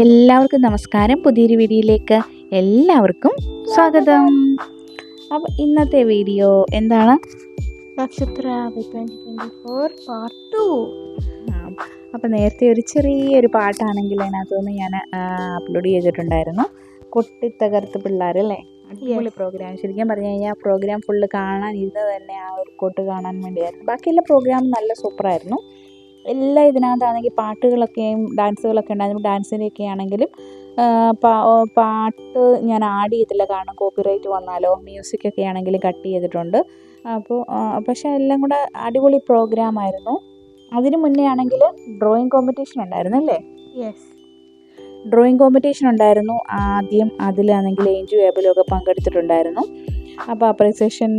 എല്ലാവർക്കും നമസ്കാരം. പുതിയൊരു വീഡിയോയിലേക്ക് എല്ലാവർക്കും സ്വാഗതം. അപ്പോൾ ഇന്നത്തെ വീഡിയോ എന്താണ്? നക്ഷത്ര twenty twenty four part two. അപ്പോൾ നേരത്തെ ഒരു ചെറിയൊരു പാട്ടാണെങ്കിൽ അതിനകത്തുനിന്ന് ഞാൻ അപ്ലോഡ് ചെയ്തിട്ടുണ്ടായിരുന്നു. കൊട്ടിത്തകർത്ത് പിള്ളേർ അല്ലേ? അടിപൊളി പ്രോഗ്രാം ശരിക്കും പറഞ്ഞു കഴിഞ്ഞാൽ പ്രോഗ്രാം ഫുള്ള് കാണാൻ ഇരുന്ന് തന്നെ ആ ഒരു കൊട്ട് കാണാൻ വേണ്ടിയായിരുന്നു. ബാക്കിയുള്ള പ്രോഗ്രാം നല്ല സൂപ്പറായിരുന്നു എല്ലാം ഇതിനകത്താണെങ്കിൽ പാട്ടുകളൊക്കെയും ഡാൻസുകളൊക്കെ ഉണ്ടായിരുന്നു ഡാൻസിന്റെയൊക്കെ ആണെങ്കിലും പാട്ട് ഞാൻ ആഡ് ചെയ്തില്ല കാരണം കോപ്പിറൈറ്റ് വന്നാലോ മ്യൂസിക്കൊക്കെ ആണെങ്കിലും കട്ട് ചെയ്തിട്ടുണ്ട്. അപ്പോൾ പക്ഷേ എല്ലാം കൂടെ അടിപൊളി പ്രോഗ്രാം ആയിരുന്നു. അതിന് മുന്നേ ആണെങ്കിൽ ഡ്രോയിങ് കോമ്പറ്റീഷൻ ഉണ്ടായിരുന്നു അല്ലേ? യെസ് ഡ്രോയിങ് കോമ്പറ്റീഷൻ ഉണ്ടായിരുന്നു. ആദ്യം അതിലാണെങ്കിൽ ഏഞ്ചു ഏബലൊക്കെ പങ്കെടുത്തിട്ടുണ്ടായിരുന്നു. അപ്പോൾ അപ്രിസിയേഷൻ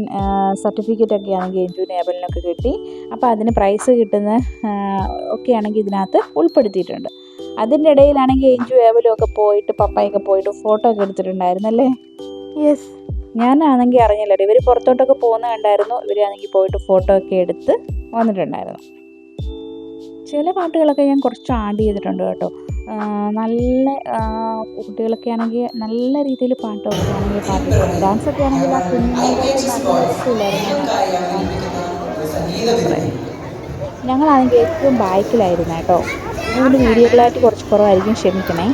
സർട്ടിഫിക്കറ്റ് ഒക്കെ ആണെങ്കിൽ ഏഞ്ചുവിന് ഏബലിനൊക്കെ കിട്ടി. അപ്പോൾ അതിന് പ്രൈസ് കിട്ടുന്ന ഒക്കെയാണെങ്കിൽ ഒക്കെ ആണെങ്കിൽ ഇതിനകത്ത് ഉൾപ്പെടുത്തിയിട്ടുണ്ട്. അതിന്റെ ഇടയിലാണെങ്കിൽ ഏഞ്ചു ഏബലും ഒക്കെ പോയിട്ട് പപ്പായൊക്കെ പോയിട്ട് ഫോട്ടോ ഒക്കെ എടുത്തിട്ടുണ്ടായിരുന്നല്ലേ യെസ് ഞാനാണെങ്കിൽ അറിഞ്ഞില്ല ഇവർ പുറത്തോട്ടൊക്കെ പോകുന്ന കണ്ടായിരുന്നു. ഇവരാണെങ്കിൽ പോയിട്ട് ഫോട്ടോ ഒക്കെ എടുത്ത് വന്നിട്ടുണ്ടായിരുന്നു. ചില പാട്ടുകളൊക്കെ ഞാൻ കുറച്ച് ആഡ് ചെയ്തിട്ടുണ്ട് കേട്ടോ. നല്ല കുട്ടികളൊക്കെ ആണെങ്കിൽ നല്ല രീതിയിൽ പാട്ടൊക്കെ ആണെങ്കിൽ പാട്ട് ഡാൻസ് ഒക്കെ ആണെങ്കിൽ ആ കുഞ്ഞുങ്ങളുടെ ഞങ്ങളാണെങ്കിൽ ഏറ്റവും ബാക്കിലായിരുന്നു കേട്ടോ. അതുകൊണ്ട് വീഡിയോകളായിട്ട് കുറച്ച് കുറവായിരിക്കും ക്ഷമിക്കണേ.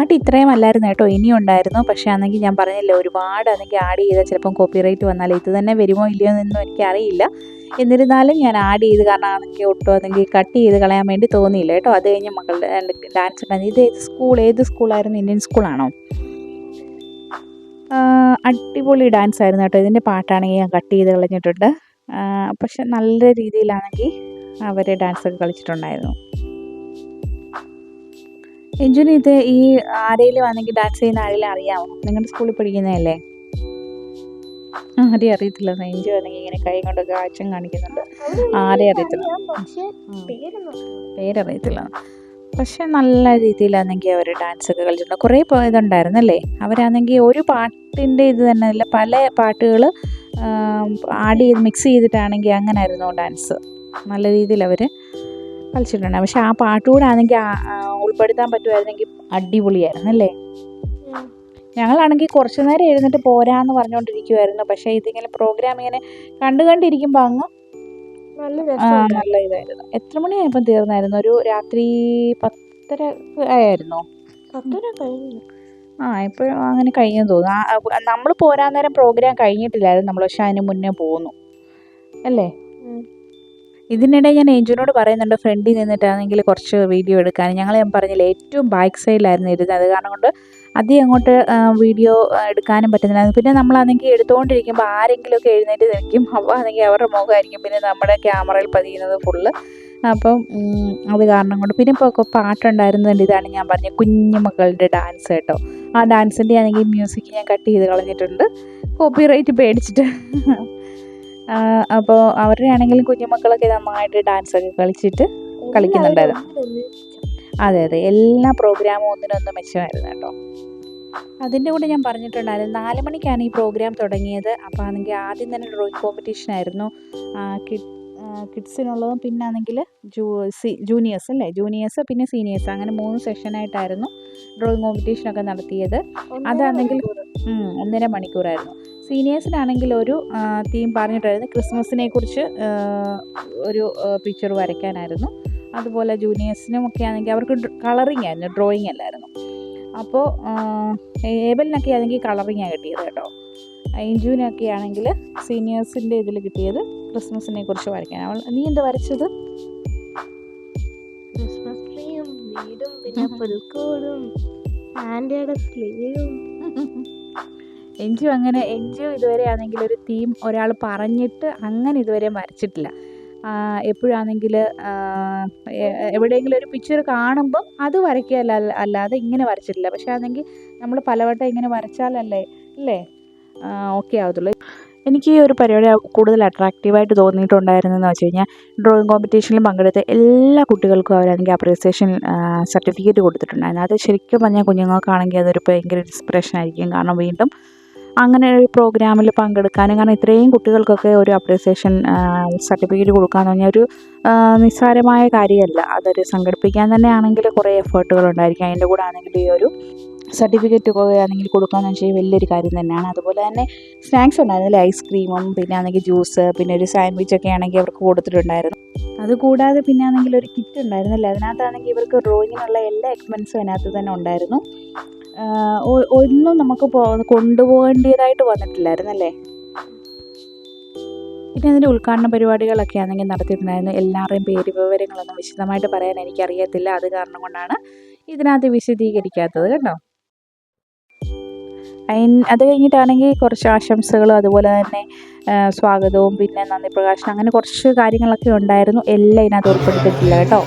പാട്ട് ഇത്രയും അല്ലായിരുന്നു കേട്ടോ ഇനിയും ഉണ്ടായിരുന്നു പക്ഷേ ആണെങ്കിൽ ഞാൻ പറഞ്ഞില്ല ഒരുപാട് ആണെങ്കിൽ ആഡ് ചെയ്താൽ ചിലപ്പം കോപ്പിറൈറ്റ് വന്നാൽ ഇത് തന്നെ വരുമോ ഇല്ലയോ എന്നൊന്നും എനിക്കറിയില്ല. എന്നിരുന്നാലും ഞാൻ ആഡ് ചെയ്ത് കാരണം ഒട്ടും അതെങ്കിൽ കട്ട് ചെയ്ത് കളയാൻ വേണ്ടി തോന്നിയില്ല കേട്ടോ. അത് കഴിഞ്ഞ് മക്കളുടെ ഡാൻസ് ഉണ്ടായിരുന്നു ഇത് ഏത് സ്കൂൾ ഏത് സ്കൂളായിരുന്നു ഇന്ത്യൻ സ്കൂളാണോ അടിപൊളി ഡാൻസ് ആയിരുന്നു കേട്ടോ. ഇതിന്റെ പാട്ടാണെങ്കിൽ ഞാൻ കട്ട് ചെയ്ത് കളഞ്ഞിട്ടുണ്ട്. പക്ഷെ നല്ല രീതിയിലാണെങ്കിൽ അവർ ഡാൻസൊക്കെ കളിച്ചിട്ടുണ്ടായിരുന്നു. എഞ്ചുന് ഇത് ഈ ആരെങ്കിലും ആണെങ്കിൽ ഡാൻസ് ചെയ്യുന്ന ആരെങ്കിലും അറിയാമോ നിങ്ങളുടെ സ്കൂളിൽ പഠിക്കുന്നതല്ലേ? ആ, ആരെയും അറിയത്തില്ല. എഞ്ചു ആണെങ്കിൽ ഇങ്ങനെ കൈ കൊണ്ടൊക്കെ ആക്ഷൻ കാണിക്കുന്നുണ്ട്. ആരെയും അറിയത്തില്ല. പേരറിയത്തില്ല. പക്ഷെ നല്ല രീതിയിലാണെങ്കിൽ അവർ ഡാൻസ് ഒക്കെ കളിച്ചിട്ടുണ്ട്. കുറേ ഇതുണ്ടായിരുന്നല്ലേ? അവരാണെങ്കിൽ ഒരു പാട്ടിന്റെ ഇത് തന്നെ അല്ല പല പാട്ടുകൾ ആഡ് ചെയ്ത് മിക്സ് ചെയ്തിട്ടാണെങ്കിൽ അങ്ങനായിരുന്നു ഡാൻസ് നല്ല രീതിയിൽ അവർ കളിച്ചിട്ടുണ്ട് പക്ഷെ ആ പാട്ടുകൂടെ ആണെങ്കിൽ ഉൾപ്പെടുത്താൻ പറ്റുമായിരുന്നെങ്കിൽ അടിപൊളിയായിരുന്നു അല്ലേ? ഞങ്ങളാണെങ്കിൽ കുറച്ചു നേരം എഴുന്നിട്ട് പോരാന്ന് പറഞ്ഞുകൊണ്ടിരിക്കുമായിരുന്നു പക്ഷേ ഇതിങ്ങനെ പ്രോഗ്രാം ഇങ്ങനെ കണ്ടു കണ്ടിരിക്കുമ്പോൾ അങ്ങ് നല്ല ഇതായിരുന്നു. എത്ര മണിയായപ്പോൾ തീർന്നായിരുന്നു? ഒരു രാത്രി പത്തര ആയിരുന്നോ പത്തര കഴിഞ്ഞു. ആ ഇപ്പോഴും അങ്ങനെ കഴിഞ്ഞു തോന്നുന്നു. നമ്മൾ പോരാൻ നേരം പ്രോഗ്രാം കഴിഞ്ഞിട്ടില്ലായിരുന്നു. നമ്മൾ പക്ഷെ അതിന് മുന്നേ പോന്നു. അല്ലേ. ഇതിനിടെ ഞാൻ എഞ്ചിനോട് പറയുന്നുണ്ട് ഫ്രണ്ടിൽ നിന്നിട്ടാണെങ്കിൽ കുറച്ച് വീഡിയോ എടുക്കാൻ. ഞങ്ങൾ ഞാൻ പറഞ്ഞില്ല ഏറ്റവും ബാക്ക് സൈഡിലായിരുന്നു ഇരുന്നത് അത് കാരണം കൊണ്ട് അധികം അങ്ങോട്ട് വീഡിയോ എടുക്കാനും പറ്റുന്നില്ല. പിന്നെ നമ്മളാണെങ്കിൽ എടുത്തുകൊണ്ടിരിക്കുമ്പോൾ ആരെങ്കിലുമൊക്കെ എഴുന്നേറ്റ് നിൽക്കും. അപ്പോൾ ആണെങ്കിൽ അവരുടെ മുഖമായിരിക്കും. പിന്നെ നമ്മുടെ ക്യാമറയിൽ പതിയുന്നത് ഫുള്ള് അപ്പം അത് കാരണം കൊണ്ട്. പിന്നെ ഇപ്പോൾ ഒക്കെ പാട്ടുണ്ടായിരുന്നുണ്ട് ഇതാണ് ഞാൻ പറഞ്ഞ കുഞ്ഞുമക്കളുടെ ഡാൻസ് കേട്ടോ. ആ ഡാൻസിന്റെ ആണെങ്കിൽ മ്യൂസിക് ഞാൻ കട്ട് ചെയ്ത് കളഞ്ഞിട്ടുണ്ട്. കോപ്പിറൈറ്റ് പേടിച്ചിട്ട്. അപ്പോൾ അവരുടെ ആണെങ്കിലും കുഞ്ഞുമക്കളൊക്കെ ഡാൻസ് ഒക്കെ കളിച്ചിട്ട് കളിക്കുന്നുണ്ടായിരുന്നു. അതെ. അതെ എല്ലാ പ്രോഗ്രാമും ഒന്നിനൊന്നും മെച്ചമായിരുന്നു കേട്ടോ. അതിന്റെ കൂടെ ഞാൻ പറഞ്ഞിട്ടുണ്ടായിരുന്നു നാല് മണിക്കാണ് ഈ പ്രോഗ്രാം തുടങ്ങിയത്. അപ്പോൾ ആണെങ്കിൽ ആദ്യം തന്നെ ഡ്രോയിങ് കോമ്പറ്റീഷൻ ആയിരുന്നു. കിഡ്സിനുള്ളതും പിന്നെ ആണെങ്കിൽ ജൂ സി ജൂനിയേഴ്സ് അല്ലേ? ജൂനിയേഴ്സ് പിന്നെ സീനിയേഴ്സ്. അങ്ങനെ മൂന്ന് സെഷനായിട്ടായിരുന്നു ഡ്രോയിങ് കോമ്പറ്റീഷനൊക്കെ നടത്തിയത്. അതാണെങ്കിൽ ഒന്നര മണിക്കൂറായിരുന്നു. സീനിയേഴ്സിനാണെങ്കിൽ ഒരു തീം പറഞ്ഞിട്ടായിരുന്നു. ക്രിസ്മസിനെ കുറിച്ച് ഒരു പിക്ചർ വരയ്ക്കാനായിരുന്നു. അതുപോലെ ജൂനിയേഴ്സിനും ഒക്കെ ആണെങ്കിൽ അവർക്ക് കളറിങ് ആയിരുന്നു ഡ്രോയിങ് അല്ലായിരുന്നു. അപ്പോൾ ഏബലിനൊക്കെ ആണെങ്കിൽ കളറിങ്ങാണ് കിട്ടിയത് കേട്ടോ. ഇഞ്ചുവിനൊക്കെ ആണെങ്കിൽ സീനിയേഴ്സിന്റെ ഇതിൽ കിട്ടിയത് ക്രിസ്മസിനെ കുറിച്ച് വരയ്ക്കാൻ. അവൾ നീ എന്താ വരച്ചത്? ക്രിസ്മസ് ട്രീയും വീടും പിന്നെ പുൽക്കൂടും ആന്റിയുടെ സ്ലീവും. എൻജു അങ്ങനെ എൻജു ഇതുവരെ ആണെങ്കിൽ ഒരു തീം ഒരാൾ പറഞ്ഞിട്ട് അങ്ങനെ ഇതുവരെ വരച്ചിട്ടില്ല. എപ്പോഴാണെങ്കിൽ എവിടെയെങ്കിലും ഒരു പിക്ചർ കാണുമ്പം അത് വരയ്ക്കുക അല്ലാതെ ഇങ്ങനെ വരച്ചിട്ടില്ല. പക്ഷേ ആണെങ്കിൽ നമ്മൾ പലവട്ടം ഇങ്ങനെ വരച്ചാലല്ലേ അല്ലേ? ഓക്കെ ആവത്തുള്ളൂ. എനിക്ക് ഈ ഒരു പരിപാടി കൂടുതൽ അട്രാക്റ്റീവായിട്ട് തോന്നിയിട്ടുണ്ടായിരുന്നതെന്ന് വെച്ച് കഴിഞ്ഞാൽ ഡ്രോയിങ് കോമ്പറ്റീഷനിൽ പങ്കെടുത്ത എല്ലാ കുട്ടികൾക്കും അവരാണെങ്കിൽ അപ്രീസിയേഷൻ സർട്ടിഫിക്കറ്റ് കൊടുത്തിട്ടുണ്ടായിരുന്നു. അത് ശരിക്കും പറഞ്ഞാൽ കുഞ്ഞുങ്ങൾക്കാണെങ്കിൽ അതൊരു ഭയങ്കര ഇൻസ്പിറേഷൻ ആയിരിക്കും. കാരണം വീണ്ടും അങ്ങനെ ഒരു പ്രോഗ്രാമിൽ പങ്കെടുക്കാനും കാരണം ഇത്രയും കുട്ടികൾക്കൊക്കെ ഒരു അപ്രീസിയേഷൻ സർട്ടിഫിക്കറ്റ് കൊടുക്കാന്ന് പറഞ്ഞാൽ ഒരു നിസ്സാരമായ കാര്യമല്ല. അതൊരു സംഘടിപ്പിക്കാൻ തന്നെ ആണെങ്കിൽ കുറേ എഫേർട്ടുകൾ ഉണ്ടായിരിക്കും. അതിന്റെ കൂടെ ആണെങ്കിൽ ഈ ഒരു സർട്ടിഫിക്കറ്റ് ആണെങ്കിൽ കൊടുക്കാന്ന് വെച്ചാൽ വലിയൊരു കാര്യം തന്നെയാണ്. അതുപോലെ തന്നെ സ്നാക്സ് ഉണ്ടായിരുന്നില്ലേ ഐസ്ക്രീമും പിന്നെ ആണെങ്കിൽ ജ്യൂസ് പിന്നെ ഒരു സാൻഡ്വിച്ച് ഒക്കെ ആണെങ്കിൽ അവർക്ക് കൊടുത്തിട്ടുണ്ടായിരുന്നു. അതുകൂടാതെ പിന്നെ ആണെങ്കിൽ ഒരു കിറ്റ് ഉണ്ടായിരുന്നല്ലേ അതിനകത്താണെങ്കിൽ ഇവർക്ക് ഡ്രോയിങ്ങിനുള്ള എല്ലാ എക്സ്പെൻസും അതിനകത്ത് തന്നെ ഉണ്ടായിരുന്നു. ഒന്നും നമുക്ക് കൊണ്ടുപോകേണ്ടതായിട്ട് വന്നിട്ടില്ലായിരുന്നു. അല്ലേ? പിന്നെ അതിന്റെ ഉദ്ഘാടന പരിപാടികളൊക്കെ ആണെങ്കിൽ നടത്തിയിട്ടുണ്ടായിരുന്നു. എല്ലാവരുടെയും പേര് വിവരങ്ങളൊന്നും വിശദമായിട്ട് പറയാൻ എനിക്കറിയത്തില്ല. അത് കാരണം കൊണ്ടാണ് ഇതിനകത്ത് വിശദീകരിക്കാത്തത്. കേട്ടോ? അത് കഴിഞ്ഞിട്ടാണെങ്കിൽ കുറച്ച് ആശംസകളും അതുപോലെ തന്നെ സ്വാഗതവും പിന്നെ നന്ദി പ്രകാശനം അങ്ങനെ കുറച്ച് കാര്യങ്ങളൊക്കെ ഉണ്ടായിരുന്നു. എല്ലാം ഇതിനകത്ത് ഉൾപ്പെടുത്തിയിട്ടില്ല കേട്ടോ.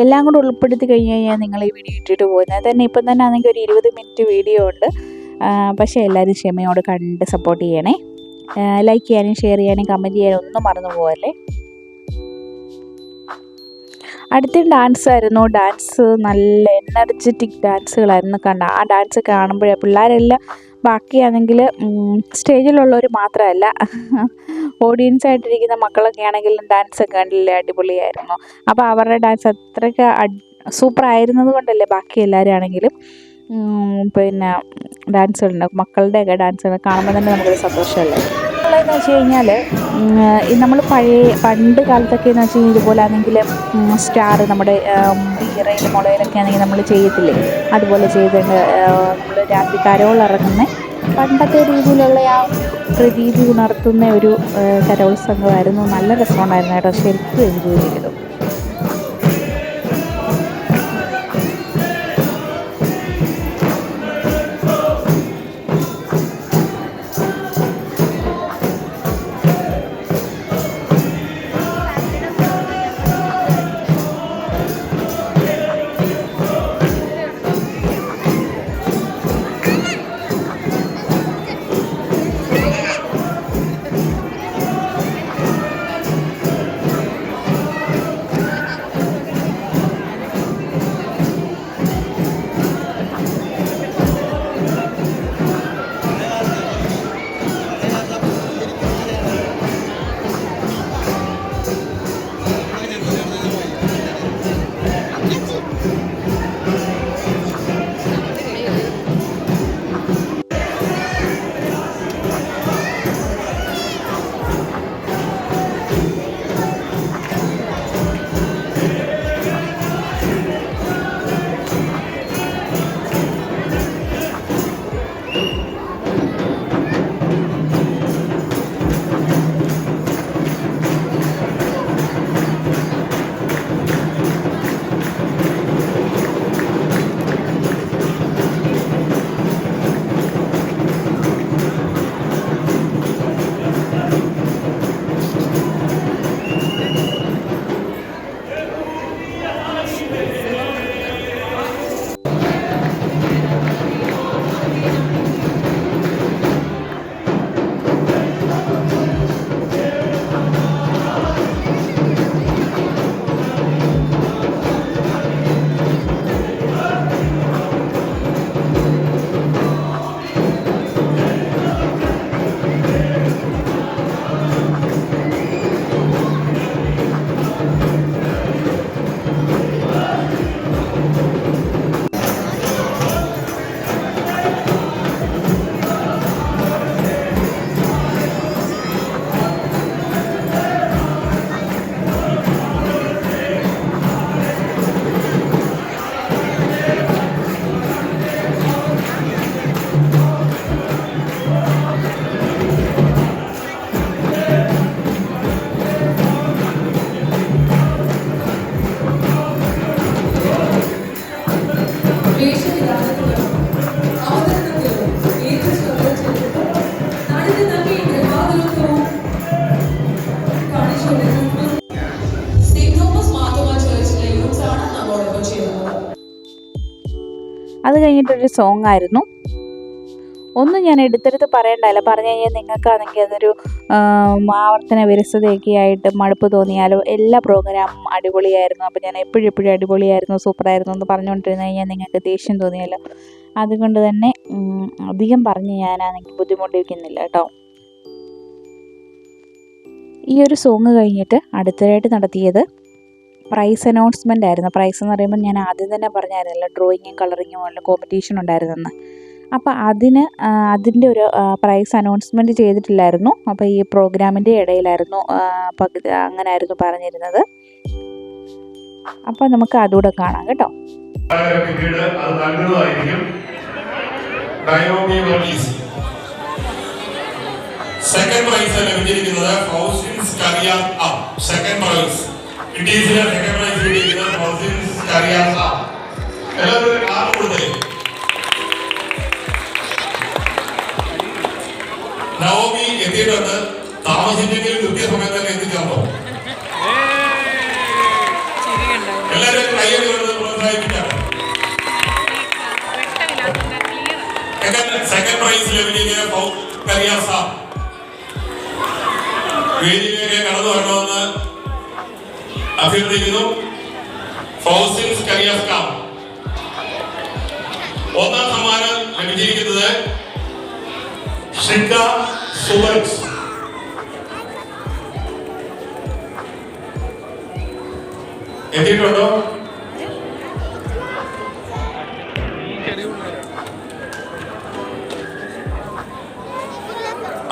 എല്ലാം കൂടെ ഉൾപ്പെടുത്തി കഴിഞ്ഞ് കഴിഞ്ഞാൽ നിങ്ങൾ ഈ വീഡിയോ ഇട്ടിട്ട് പോകുന്നത്. തന്നെ ഇപ്പം തന്നെ ആണെങ്കിൽ ഒരു ഇരുപത് മിനിറ്റ് വീഡിയോ ഉണ്ട്. പക്ഷേ എല്ലാവരും ക്ഷമയോട് കണ്ട് സപ്പോർട്ട് ചെയ്യണേ. ലൈക്ക് ചെയ്യാനും ഷെയർ ചെയ്യാനും കമന്റ് ചെയ്യാനും ഒന്നും മറന്നു പോകല്ലേ അടുത്ത ഡാൻസ് ആയിരുന്നു ഡാൻസ് നല്ല എനർജറ്റിക് ഡാൻസുകളായിരുന്നു കണ്ട. ആ ഡാൻസ് കാണുമ്പോഴേ പിള്ളേരെല്ലാം ബാക്കിയാണെങ്കിൽ സ്റ്റേജിലുള്ളവർ മാത്രമല്ല ഓഡിയൻസ് ആയിട്ടിരിക്കുന്ന മക്കളൊക്കെ ആണെങ്കിലും ഡാൻസ് ഒക്കെ കണ്ടില്ലേ അടിപൊളിയായിരുന്നു. അപ്പോൾ അവരുടെ ഡാൻസ് അത്രയ്ക്ക് സൂപ്പർ ആയിരുന്നത് കൊണ്ടല്ലേ ബാക്കി എല്ലാവരും ആണെങ്കിലും പിന്നെ ഡാൻസുകളുണ്ട് മക്കളുടെയൊക്കെ ഡാൻസുകൾ കാണുമ്പോൾ തന്നെ നമുക്കൊരു സന്തോഷമല്ലേ? ഉള്ളതെന്ന് വെച്ച് കഴിഞ്ഞാൽ നമ്മൾ പഴയ പണ്ട് കാലത്തൊക്കെ എന്ന് വെച്ച് കഴിഞ്ഞാൽ ഇതുപോലെ ആണെങ്കിൽ സ്റ്റാർ നമ്മുടെ ബീറയിൽ മുളയിലൊക്കെ ആണെങ്കിൽ നമ്മൾ ചെയ്യത്തില്ലേ? അതുപോലെ ചെയ്തിട്ട് നമ്മൾ രാത്രി കരോൾ ഇറങ്ങുന്ന പണ്ടത്തെ രീതിയിലുള്ള ആ പ്രതീതി ഉണർത്തുന്ന ഒരു സംഘമായിരുന്നു നല്ല രസമുണ്ടായിരുന്നു കേട്ടോ. ശരിക്കും എൻജോയ് ചെയ്തു. അത് കഴിഞ്ഞിട്ടൊരു സോങ് ആയിരുന്നു. ഒന്നും ഞാൻ എടുത്തെടുത്ത് പറയണ്ടല്ല. പറഞ്ഞു കഴിഞ്ഞാൽ നിങ്ങൾക്കാണെങ്കിൽ അതൊരു ആവർത്തന വിരസതയൊക്കെ ആയിട്ട് മടുപ്പ് തോന്നിയാലോ? എല്ലാ പ്രോഗ്രാമും അടിപൊളിയായിരുന്നു. അപ്പോൾ ഞാൻ എപ്പോഴും എപ്പോഴും അടിപൊളിയായിരുന്നു സൂപ്പറായിരുന്നു എന്ന് പറഞ്ഞുകൊണ്ടിരുന്നു കഴിഞ്ഞാൽ നിങ്ങൾക്ക് ദേഷ്യം തോന്നിയല്ലോ. അതുകൊണ്ട് തന്നെ അധികം പറഞ്ഞ് ഞാനാണെങ്കിൽ ബുദ്ധിമുട്ടിക്കുന്നില്ല കേട്ടോ. ഈ ഒരു സോങ് കഴിഞ്ഞിട്ട് അടുത്തതായിട്ട് നടത്തിയത് പ്രൈസ് അനൗൺസ്മെന്റ് ആയിരുന്നു. പ്രൈസ് എന്ന് പറയുമ്പോൾ ഞാൻ ആദ്യം തന്നെ പറഞ്ഞായിരുന്നല്ലോ ഡ്രോയിങ്ങും കളറിങ്ങും ഉള്ള കോമ്പറ്റീഷൻ ഉണ്ടായിരുന്നെന്ന്. അപ്പോൾ അതിന് അതിന്റെ ഒരു പ്രൈസ് അനൗൺസ്മെന്റ് ചെയ്തിട്ടില്ലായിരുന്നു. അപ്പോൾ ഈ പ്രോഗ്രാമിന്റെ ഇടയിലായിരുന്നു പകുതി അങ്ങനെ ആയിരുന്നു പറഞ്ഞിരുന്നത്. അപ്പോൾ നമുക്ക് അതുകൂടെ കാണാം കേട്ടോ. സെക്കൻഡ് പ്രൈസ് ലഭിച്ചിരിക്കുന്നത് Fousins career up second prize prize കിട്ടിയിരിക്കുന്നത് ഫൗസിൻസ് കരിയർ അപ്പ് എല്ലാവരും ആറ് കൂടുതൽ നവമി എത്തിയിട്ടുണ്ട് താമസിച്ചെങ്കിൽ കൃത്യസമയത്ത് തന്നെ എത്തിച്ചേർന്നോ എല്ലാവരും കയ്യടി കൊടുത്ത് പ്രോത്സാഹിപ്പിക്കാം. സെക്കൻഡ് പ്രൈസ് ലഭിച്ചിരിക്കുന്ന പൗ കരിയാസ വേദിയിലേക്ക് കടന്നു വരണമെന്ന് അഭ്യർത്ഥിക്കുന്നു ഫൗസിൻസ് കരിയാസ്ക ഒന്നാം സമ്മാനം ലഭിച്ചിരിക്കുന്നത് ഷിക്ക സുബർസ് എത്തിയിട്ടുണ്ടോ?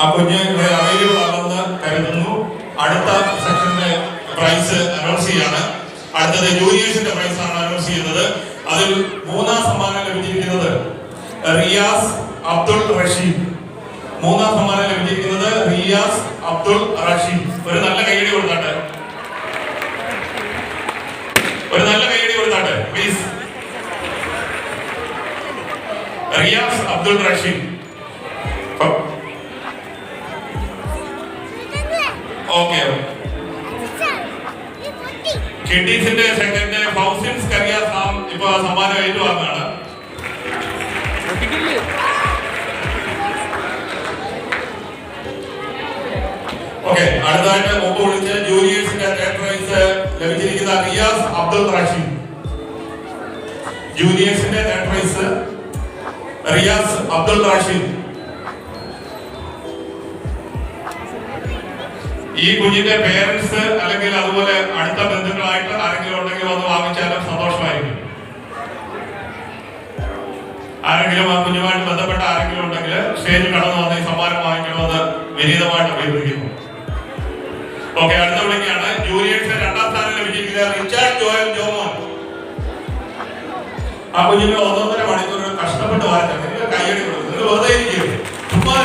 ആ കുഞ്ഞ് അവൈലബിൾ കരുതുന്നു. അടുത്ത സെക്ഷന്റെ പ്രൈസ് അനൗൺസ് ചെയ്യാണ്. അടുത്തത് ജൂനിയേഴ്സിന്റെ പ്രൈസ് ആണ് അനൗൺസ് ചെയ്യുന്നത്. അതിൽ മൂന്നാം സമ്മാനം ലഭിച്ചിരിക്കുന്നത് റിയാസ് അബ്ദുൾ റഷീദ്. മൂന്നാം സമ്മാനം ലഭിച്ചിരിക്കുന്നത് റിയാസ് അബ്ദുൾ റഷീദ്. ഒരു നല്ല കൈയടി കൊടുത്താട്ടെ. ഒരു നല്ല കൈയടി കൊടുത്താട്ടെ പ്ലീസ് റിയാസ് അബ്ദുൾ റഷീദ്. ഓക്കെ. കിഡീസിന്റെ സെക്കൻഡ് ഫൗസിൻസ് കരിയർ സാം ഇപ്പൊ സമ്മാനം ഏറ്റുവാങ്ങാണ് ഓക്കെ അടുത്തായിട്ട് മുമ്പ് വിളിച്ച് ജൂനിയേഴ്സിന്റെ തേർഡ് പ്രൈസ് ലഭിച്ചിരിക്കുന്ന റിയാസ് അബ്ദുൾ റഷീദ്. ജൂനിയേഴ്സിന്റെ തേർഡ് പ്രൈസ് റിയാസ് അബ്ദുൾ റഷീദ്. ഈ കുഞ്ഞിന്റെ പേരൻസ് അല്ലെങ്കിൽ അതുപോലെ അടുത്ത ബന്ധുക്കളായിട്ട് ആരെങ്കിലും ഉണ്ടെങ്കിൽ ഒന്ന് വാങ്ങിച്ചാലും സന്തോഷമായിരിക്കും. ആരെങ്കിലും ആ കുഞ്ഞുമായിട്ട് ബന്ധപ്പെട്ട ആരെങ്കിലും ഉണ്ടെങ്കിൽ സ്റ്റേജിൽ കടന്നു വന്ന് ഈ സമ്മാനം വാങ്ങിക്കണമെന്ന് വിനീതമായിട്ട് അഭ്യർത്ഥിക്കുന്നു. ഓക്കെ അടുത്ത വിളിക്കാണ് ജൂനിയേഴ്സ് രണ്ടാം സ്ഥാനം ലഭിച്ചിരിക്കുന്ന റിച്ചാർഡ് ജോയൽ ജോമോൻ ആ കുഞ്ഞിന് ഒന്നൊന്നര മണിക്കൂർ കഷ്ടപ്പെട്ട് നിങ്ങൾ കൈയടി കൊടുക്കും. നിങ്ങൾ വെറുതെ ഇരിക്കും. ചുമ്മാ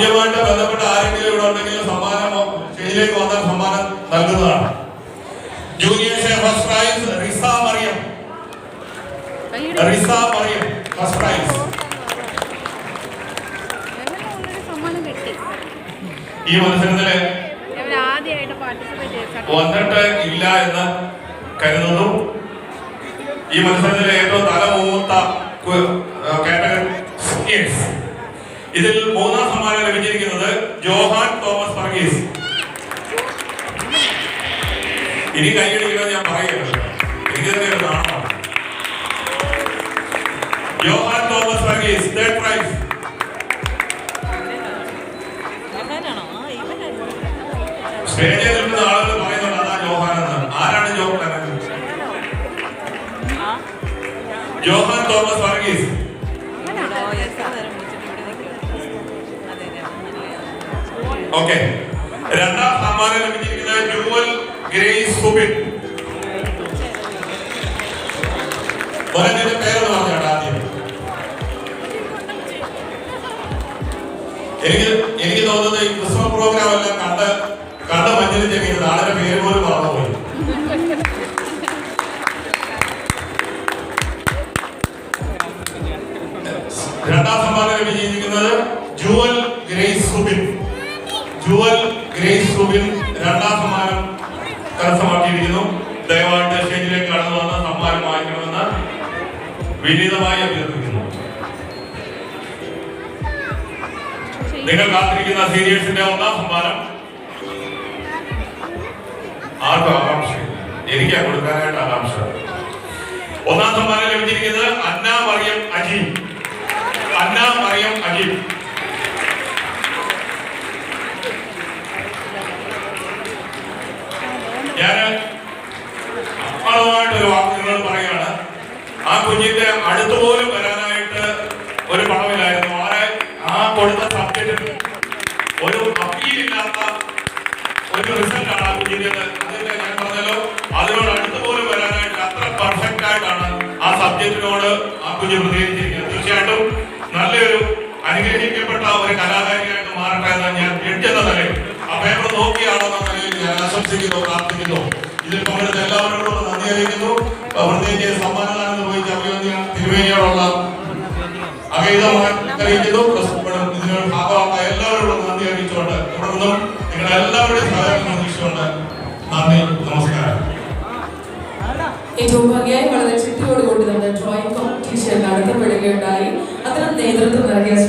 ആ കുഞ്ഞുമായിട്ട് ബന്ധപ്പെട്ട ആരെങ്കിലും ഇവിടെ ഉണ്ടെങ്കിൽ സമ്മാനം സ്റ്റേജിലേക്ക് വന്നാൽ സമ്മാനം നൽകുന്നതാണ്. Juniors first prize Riza Mariyam. Riza Mariyam first prize ഈ മത്സരത്തിൽ വന്നിട്ട് ഇല്ല എന്ന് കരുതുന്നു. ഈ മത്സരത്തിലെ ഏറ്റവും തലമൂത്ത കാറ്റഗറി seniors. ഇതിൽ മൂന്നാം സമ്മാനം ലഭിച്ചിരിക്കുന്നത് ജോഹാൻ തോമസ് വർഗീസ്. ഇനി കൈയടിക്കുന്നത് ഞാൻ പറയുന്നത് എനിക്ക് ജോഹാൻ തോമസ് വർഗീസ് തേർഡ് പ്രൈസ് സ്റ്റേജിൽ നിൽക്കുന്ന ആളുകൾ പറയുന്നുണ്ട് അതാ ജോഹാൻ എന്ന് ആരാണ് ജോഹാൻ? ജോഹാൻ തോമസ് വർഗീസ്. ഓക്കെ രണ്ടാം സമ്മാനം ലഭിച്ചിരിക്കുന്നത് ജൂവൽ ഗ്രേസ് സുബിൻ പേര് പറഞ്ഞാണ് ആദ്യം. എനിക്ക് എനിക്ക് തോന്നുന്നത് ഈ ക്രിസ്മസ് പ്രോഗ്രാം എല്ലാം കണ്ട് കണ്ട മഞ്ഞിൽ ചെറിയത് ആളുടെ പേര് പോലും മറന്നുപോയി. രണ്ടാം സമ്മാനം ലഭിച്ചിരിക്കുന്നത് ജൂവൽ ഗ്രേസ് റൂബിൻ രണ്ടാം സമ്മാനം കരസ്ഥമാക്കിയിരിക്കുന്നു ദയവായിട്ട് സ്റ്റേജിലേക്ക് കടന്നു വന്ന് സമ്മാനം വാങ്ങിക്കണമെന്ന് വിനീതമായി അഭ്യർത്ഥിക്കുന്നു. നിങ്ങൾ കാത്തിരിക്കുന്ന സീരിയൽസിന്റെ ഒന്നാം സമ്മാനം. ആർക്കും ആകാംക്ഷ എനിക്കാ കൊടുക്കാനായിട്ട് ആകാംക്ഷ. ഒന്നാം സമ്മാനം ലഭിച്ചിരിക്കുന്നത് അന്ന മറിയം അജീം. അന്ന മറിയം അജീം. ആ കുഞ്ഞ് പ്രതികരിച്ചിരിക്കുന്നത് തീർച്ചയായിട്ടും നല്ലൊരു അനുഗ്രഹിക്കപ്പെട്ട ഒരു കലാകാരിയായിട്ട് മാറട്ടെ എന്ന് ഞാൻ എഴുതുന്ന നിലയിൽ. ആ പേപ്പർ നോക്കിയാണെന്ന നിലയിൽ ഞാൻ ആശംസിക്കുന്നു പ്രാർത്ഥിക്കുന്നു. ഇതിൽ പങ്കെടുത്ത എല്ലാവരോടും നന്ദി അറിയിക്കുന്നു. പ്രത്യേകിച്ച് സമ്മാനദാനം നിർവഹിച്ച അഭിനന്ദ തിരുവേനിയോടുള്ള അഗൈതമായി അറിയിക്കുന്നു. ഇതിനോട് ഭാഗമായ എല്ലാവരോടും നന്ദി അറിയിച്ചുകൊണ്ട് ഇവിടെ നിന്നും നിങ്ങളുടെ എല്ലാവരുടെയും സഹകരണം പ്രതീക്ഷിച്ചുകൊണ്ട് നന്ദി നമസ്കാരം. നടത്തപ്പെടുകയുണ്ടായി അത്തരം നേതൃത്വം നൽകിയ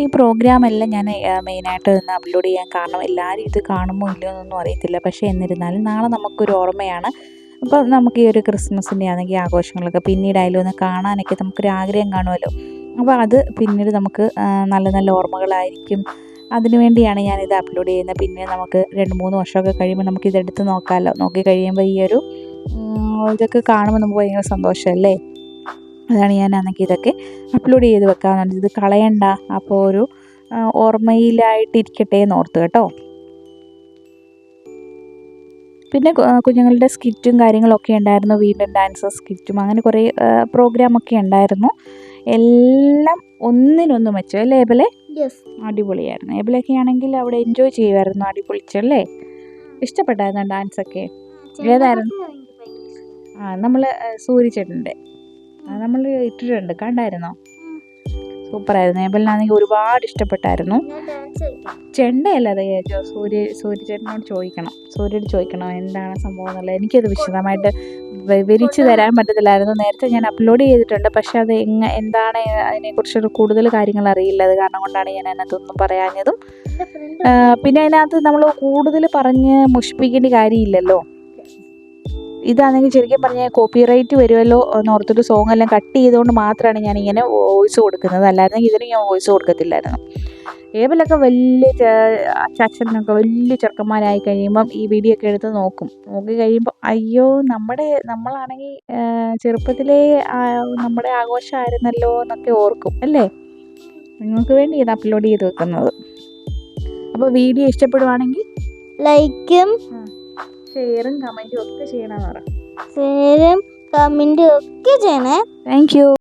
ഈ പ്രോഗ്രാം എല്ലാം ഞാൻ മെയിനായിട്ട് ഒന്ന് അപ്ലോഡ് ചെയ്യാൻ കാരണം എല്ലാവരും ഇത് കാണുമോ ഇല്ലയോ എന്നൊന്നും അറിയത്തില്ല. പക്ഷേ എന്നിരുന്നാലും നാളെ നമുക്കൊരു ഓർമ്മയാണ്. അപ്പോൾ നമുക്ക് ഈ ഒരു ക്രിസ്മസിന്റെ ആണെങ്കിൽ ആഘോഷങ്ങളൊക്കെ പിന്നീടായാലും ഒന്ന് കാണാനൊക്കെ നമുക്കൊരു ആഗ്രഹം കാണുമല്ലോ. അപ്പോൾ അത് പിന്നീട് നമുക്ക് നല്ല നല്ല ഓർമ്മകളായിരിക്കും. അതിനു വേണ്ടിയാണ് ഇത് അപ്ലോഡ് ചെയ്യുന്നത്. പിന്നെ നമുക്ക് രണ്ട് മൂന്ന് വർഷമൊക്കെ കഴിയുമ്പോൾ നമുക്ക് ഇതെടുത്ത് നോക്കാമല്ലോ നോക്കി കഴിയുമ്പോൾ ഈ ഒരു ഇതൊക്കെ കാണുമ്പോൾ നമുക്ക് ഭയങ്കര സന്തോഷമല്ലേ അതാണ് ഞാൻ അന്നൊക്കെ ഇതൊക്കെ അപ്ലോഡ് ചെയ്ത് വെക്കാമെന്നുണ്ട് ഇത് കളയണ്ട. അപ്പോൾ ഒരു ഓർമ്മയിലായിട്ടിരിക്കട്ടെ എന്ന് ഓർത്ത് കേട്ടോ. പിന്നെ കുഞ്ഞുങ്ങളുടെ സ്കിറ്റും കാര്യങ്ങളൊക്കെ ഉണ്ടായിരുന്നു. വീണ്ടും ഡാൻസ് സ്കിറ്റും അങ്ങനെ കുറേ പ്രോഗ്രാമൊക്കെ ഉണ്ടായിരുന്നു. എല്ലാം ഒന്നിനൊന്ന് മെച്ചം അല്ലേ യെസ് അടിപൊളിയായിരുന്നു. എബിലൊക്കെ ആണെങ്കിൽ അവിടെ എൻജോയ് ചെയ്യുമായിരുന്നു. അടിപൊളിച്ചല്ലേ? ഇഷ്ടപ്പെട്ടായിരുന്നു ഡാൻസ് ഒക്കെ? ഏതായിരുന്നു? ആ നമ്മൾ സൂര്യചേട്ടന്റെ നമ്മൾ ഇട്ടിട്ടുണ്ട്. കണ്ടായിരുന്നോ? സൂപ്പറായിരുന്നു. ഏബലിനാണെങ്കിൽ ഒരുപാട് ഇഷ്ടപ്പെട്ടായിരുന്നു. ചെണ്ടയല്ല അത് സൂര്യ സൂര്യചേട്ടനോട് ചോദിക്കണം. സൂര്യയോട് ചോദിക്കണം എന്താണ് സംഭവം എന്നുള്ളത്. എനിക്കത് വിശദമായിട്ട് വിവരിച്ച് തരാൻ പറ്റത്തില്ലായിരുന്നു. നേരത്തെ ഞാൻ അപ്ലോഡ് ചെയ്തിട്ടുണ്ട്. പക്ഷെ അത് എങ്ങ എന്താണ് അതിനെക്കുറിച്ചൊരു കൂടുതൽ കാര്യങ്ങൾ അറിയില്ല. അത് കാരണം കൊണ്ടാണ് ഞാൻ അതിനകത്തൊന്നും പറയാഞ്ഞതും. പിന്നെ അതിനകത്ത് നമ്മൾ കൂടുതൽ പറഞ്ഞ് മുഷിപ്പിക്കേണ്ട കാര്യമില്ലല്ലോ. ഇതാണെങ്കിൽ ശരിക്കും പറഞ്ഞാൽ കോപ്പി റൈറ്റ് വരുമല്ലോ എന്നോർത്തിട്ട് സോങ് എല്ലാം കട്ട് ചെയ്തുകൊണ്ട് മാത്രമാണ് ഞാൻ ഇങ്ങനെ വോയിസ് കൊടുക്കുന്നത്. അല്ലായിരുന്നെങ്കിൽ ഇതിന് ഞാൻ വോയിസ് കൊടുക്കത്തില്ലായിരുന്നു. ഏബലൊക്കെ വലിയ അച്ചാച്ചനൊക്കെ വലിയ ചെറുക്കന്മാരായി കഴിയുമ്പം ഈ വീഡിയോ ഒക്കെ എടുത്ത് നോക്കും. നോക്കി കഴിയുമ്പോൾ അയ്യോ നമ്മുടെ നമ്മളാണെങ്കിൽ ചെറുപ്പത്തിലേ നമ്മുടെ ആഘോഷമായിരുന്നല്ലോ എന്നൊക്കെ ഓർക്കും. അല്ലേ? നിങ്ങൾക്ക് വേണ്ടി ഇത് അപ്ലോഡ് ചെയ്ത് വെക്കുന്നത്. അപ്പോൾ വീഡിയോ ഇഷ്ടപ്പെടുവാണെങ്കിൽ ലൈക്കും ഷെയറും കമന്റും ഒക്കെ ചെയ്യണമെന്ന് പറ. ഷെയറും കമന്റും ഒക്കെ ചെയ്യണേ. Thank you